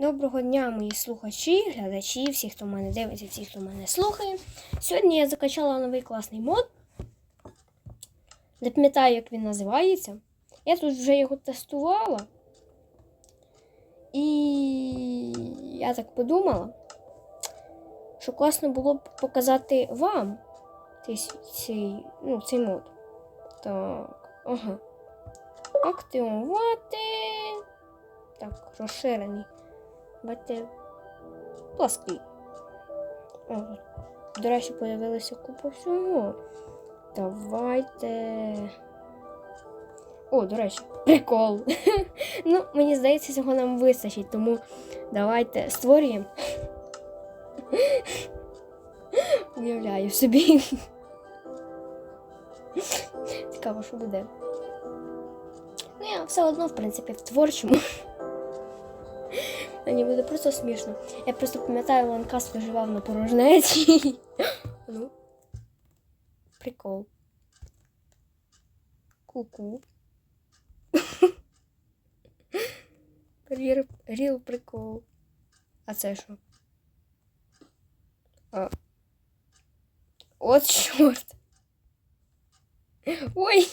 Доброго дня, мої слухачі, глядачі, всі, хто мене дивиться, всі, хто мене слухає. Сьогодні я закачала новий класний мод. Не пам'ятаю, як він називається. Я тут вже його тестувала. І я так подумала, що класно було б показати вам цей, ну, цей мод. Так, ага. Активувати. Так, розширений. Бачите, плаский. О, до речі, появилася купа всього. Давайте. О, до речі, прикол. ну, мені здається, цього нам вистачить, тому давайте створюємо. Уявляю собі. Цікаво, що буде. Ну, я все одно, в принципі, в творчому. Мені буде просто смішно. Я просто пам'ятаю, Ланкас виживав на порожнеці. ну. Прикол. Ку-ку. Ріл, ріл прикол. А це що? А. От чорт. Ой.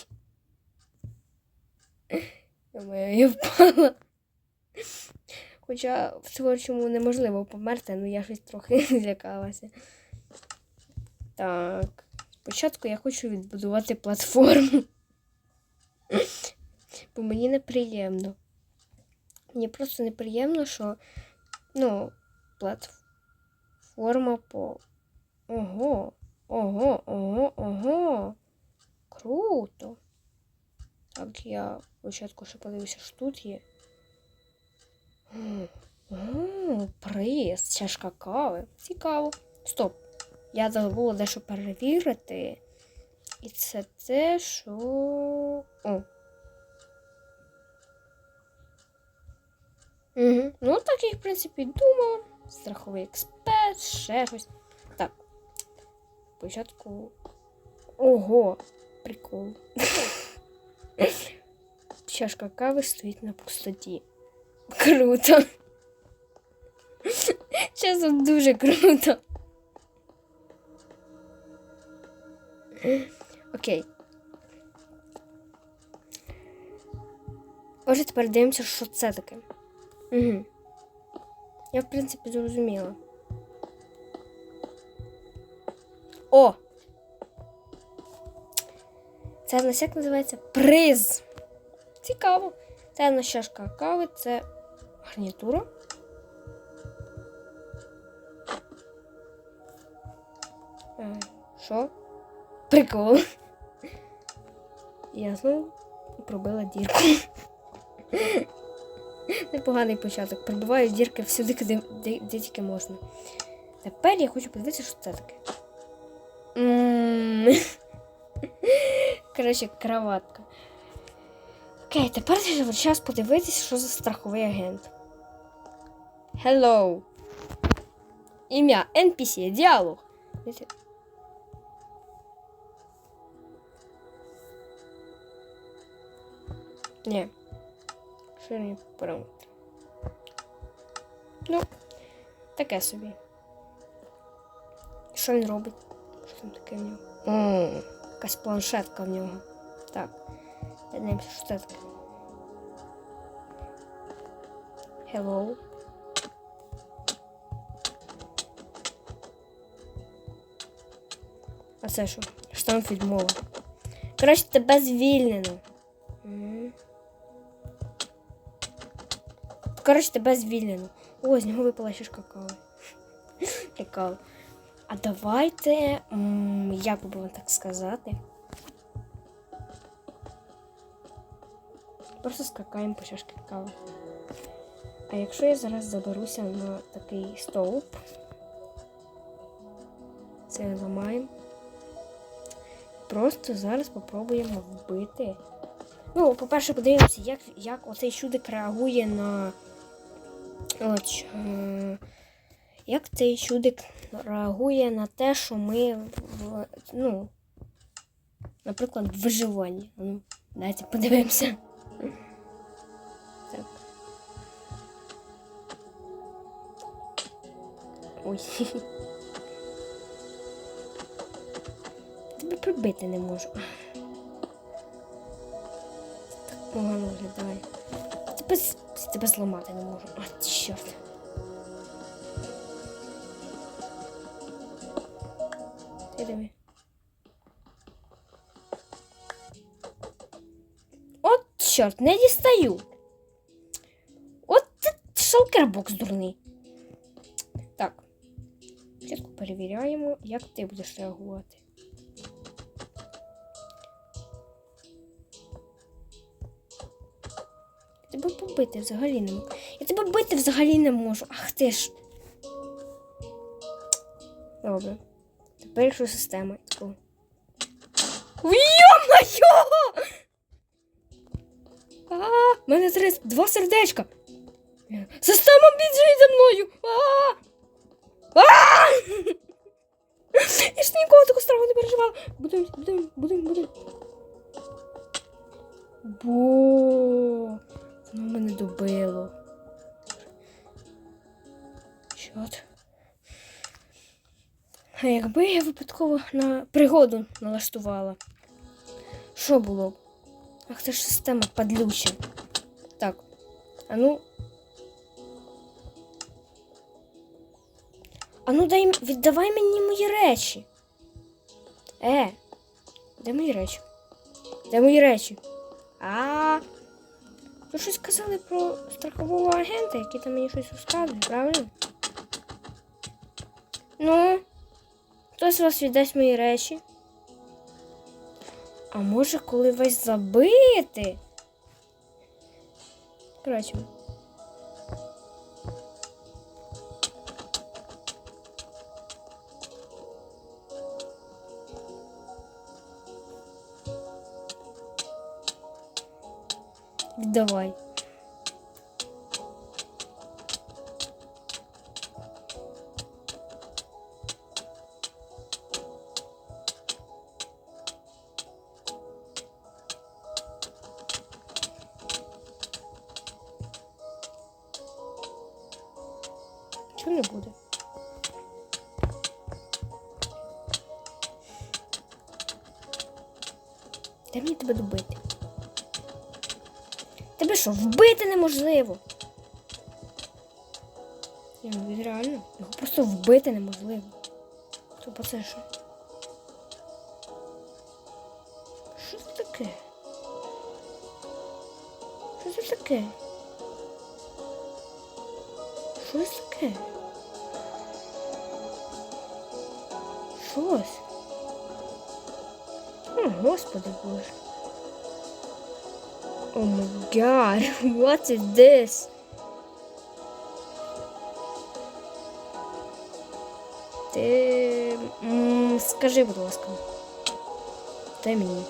Я, я впала. Хоча в творчому неможливо померти, але я щось трохи злякалася. Так. Спочатку я хочу відбудувати платформу. Бо мені неприємно. Мені просто неприємно, що ну, платформа по. Ого, ого, ого, ого. Круто. Так, я спочатку ще подивлюся, що тут є. О, приз, чашка кави. Цікаво. Стоп. Я забула дещо перевірити. І це те, що. О. Угу. Ну, так я, в принципі, думала. Страховий експерт, ще щось. Так. Спочатку. Ого, прикол. Чашка кави стоїть на пустоті. Круто. Чесно, дуже круто. Окей. Отже, тепер дивимося, що це таке. Угу. Я, в принципі, зрозуміла. О! Це в нас як називається? Приз. Цікаво. Це на чашка кави, це гарнітура. Е, Що? Прикол. Я знову пробила дірку. Непоганий початок. Пробиваю дірки всюди, де, де, де тільки можна. Тепер я хочу подивитися, що це таке. Коротше, кроватка. Окей, тепер час подивитися, що за страховий агент. Hello. Ім'я NPC, діалог. Ні. Ширні параметри. Ну, таке собі. Що він робить? Що там таке в нього? О, якась планшетка в нього. Так. Дивимося, що це таке. Hello. А це що? Штамп відмова. Коротше, тебе звільнено. Коротше, тебе звільнено. О, з нього випала шишка кави. Прикол. А давайте, як би вам так сказати. Просто скакаємо по чашки кави. А якщо я зараз заберуся на такий стовп, це ламаємо. Просто зараз попробуємо вбити. Ну, по-перше, подивимося, як, як оцей чудик реагує на. От, е, як цей чудик реагує на те, що ми в. Ну, наприклад, в виживанні. Ну, давайте подивимося. Так. Ой. Тебе прибити не можу. Ах. Так погано виглядає. Тебе, тебе зламати не можу. А, чорт. Ти диви. От чорт, не дістаю. От ти шалкербокс дурний. Так. Спочатку перевіряємо, як ти будеш реагувати. Побити взагалі не можу. Я тебе бити взагалі не можу. Ах ти ж. Добре. Тепер якщо система. Йо-моє! А, в мене три, два сердечка. Система біжить за мною. А! А! Я ж ніколи такого страху не переживала. Будем, будем, будем, будем. Бо воно мене добило. Чот. А якби я випадково на пригоду налаштувала. Що було? Ах, це ж система падлюча. Так. А ну. А ну дай віддавай мені мої речі. Е, де мої речі? Де мої речі? Ви щось казали про страхового агента, який там мені щось розказує, правильно? Ну, хтось у вас віддасть мої речі. А може, коли вас забити? Коротше. Давай. Чого не буде? Де мені тебе? Що, вбити неможливо? Ну він реально. Його просто вбити неможливо. Тобто це що? Що це таке? Що це таке? Що це таке? Щось. О, господи боже. Oh my god, what is this? Ти скажи, будь ласка. Дай мені.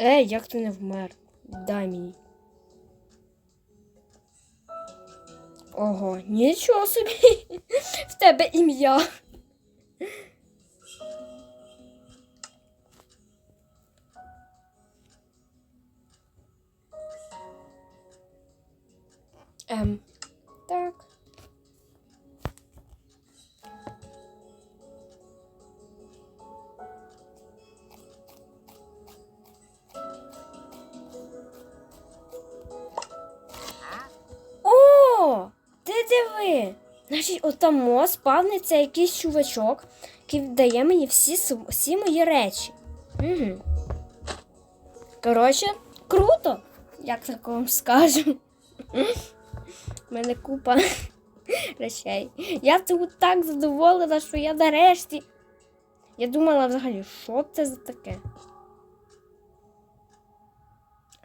Ей, як ти не вмер? Дай мені. Ого, нічого собі. В тебе ім'я. Ем, так. О, ти диви. Значить, отамо спавниться якийсь чувачок, який дає мені всі, всі мої речі. Угу. Коротше, круто, як так вам скажу. У мене купа речей. Я тут так задоволена, що я нарешті. Я думала взагалі, що це за таке?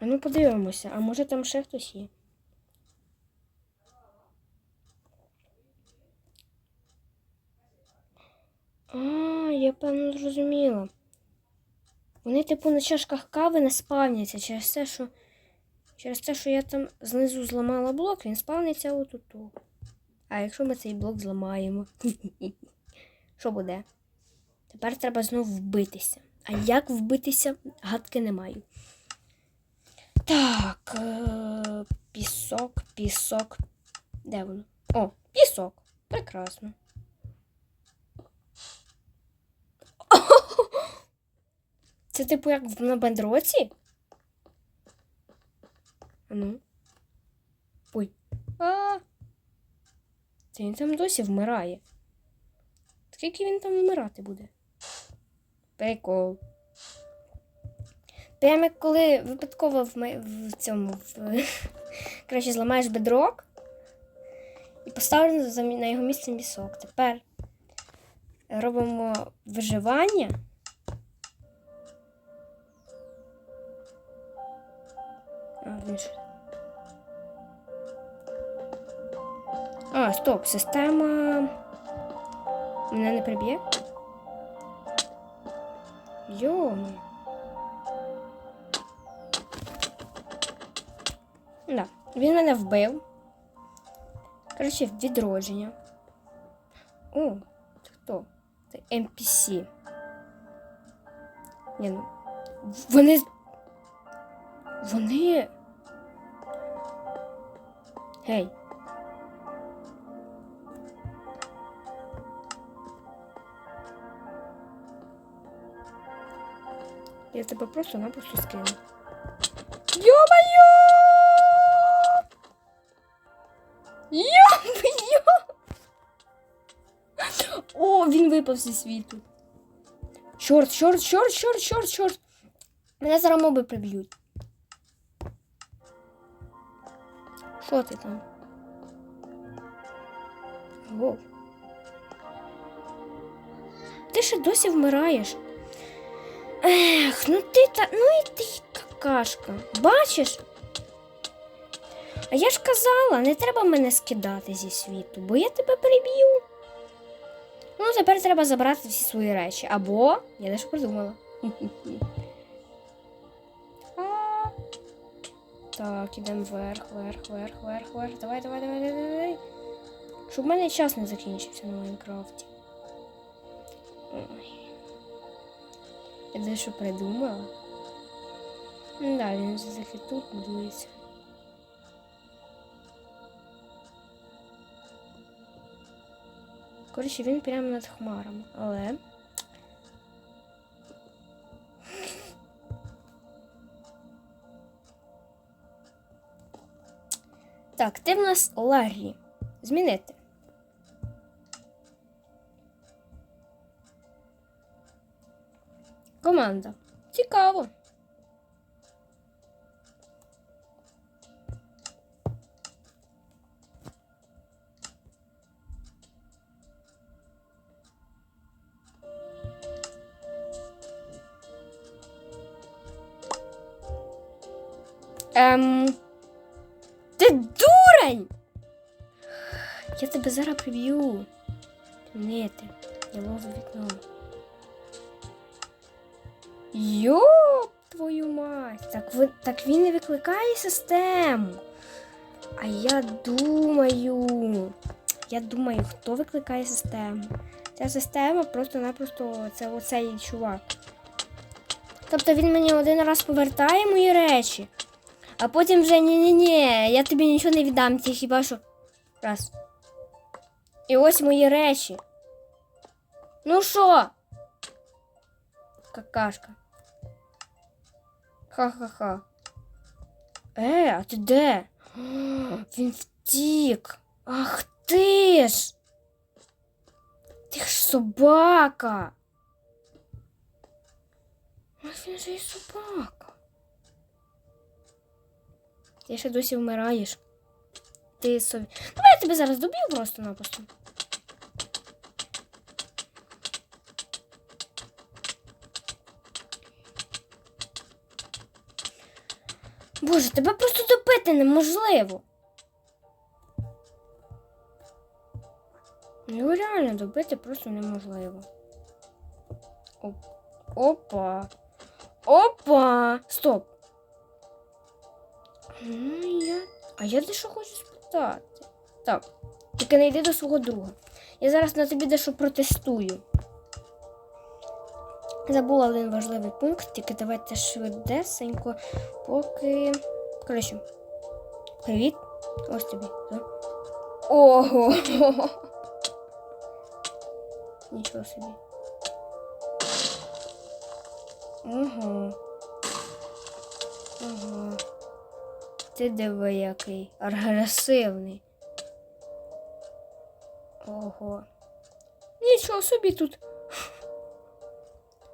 А ну подивимося, а може там ще хтось є? А, я певно зрозуміла. Вони, типу, на чашках кави не спавняться через те, що. Через те, що я там знизу зламала блок, він спавниться отуту. А якщо ми цей блок зламаємо? Що буде? Тепер треба знову вбитися. А як вбитися, гадки не маю. Так, е- пісок, Пісок. Де воно? О, пісок. Прекрасно. Це типу як на бандроці? Ну. Ой. А. Це він там досі вмирає. Скільки він там вмирати буде? Прикол. Прямо як коли випадково в, в цьому в, краще зламаєш бедрок і поставиш на його місце місок. Тепер робимо виживання. А, він ж- а, стоп, система. Мене не приб'є? Йоми. Да, він мене вбив. Коротше, відродження. О, це хто? Це NPC. Ні, ну. Вони. Вони. Гей. Я тебе просто-напросто скину. Ё-моё! Ё-моё! О, він випав зі світу. Чорт, чорт, чорт, чорт, чорт, чорт. Мене зараз моби приб'ють. Що ти там? Воу. Ти ще досі вмираєш. Ех, ну ти та. Ну і ти какашка. Бачиш? А я ж казала, не треба мене скидати зі світу, бо я тебе переб'ю. Ну, тепер треба забрати всі свої речі. Або я дещо придумала. Так, ідемо вверх, вверх, вверх, вверх, вверх. Давай, давай, давай, давай, давай. Щоб в мене час не закінчився на Майнкрафті. Ой. Я дещо придумала. Ну Да, він все-таки тут будується. Коротше, він прямо над хмарами, але. Так, ти в нас Ларрі. Змінити. Команда. Цікаво. Ем. Ти дурень! Я тебе зараз приб'ю. Нити. Я лову вікно. Йоп, твою мать! Так, ви, так він не викликає систему. А я думаю. Я думаю, хто викликає систему. Ця система просто-напросто це оцей чувак. Тобто він мені один раз повертає мої речі, а потім вже ні-ні-ні, я тобі нічого не віддам, ті хіба що. Раз. І ось мої речі. Ну що? Какашка. Ха-ха-ха. Е, а ти де? О, Він втік. Ах ти ж. Ти ж собака. Ах він же і собака. Ти ще досі вмираєш. Ти собі. Давай я тебе зараз доб'ю просто-напросто. Боже, тебе просто добити неможливо. Його реально добити просто неможливо. Оп. Опа. Опа. Стоп. Я... А я дещо хочу спитати. Так. Тільки не йди до свого друга. Я зараз на тобі дещо протестую. Забула один важливий пункт, тільки давайте швидесенько, поки. Коротше. Привіт. Ось тобі. Ого. Нічого собі. Ого. Ого. Ти диви який агресивний. Ого. Нічого собі тут.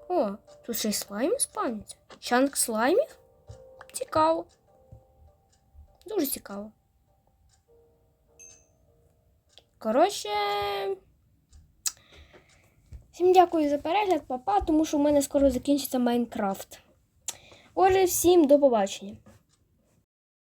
О, тут ще й слайм спавняться. Чанк слаймів? Цікаво. Дуже цікаво. Коротше. Всім дякую за перегляд, папа, тому що в мене скоро закінчиться Майнкрафт. Отже, всім до побачення.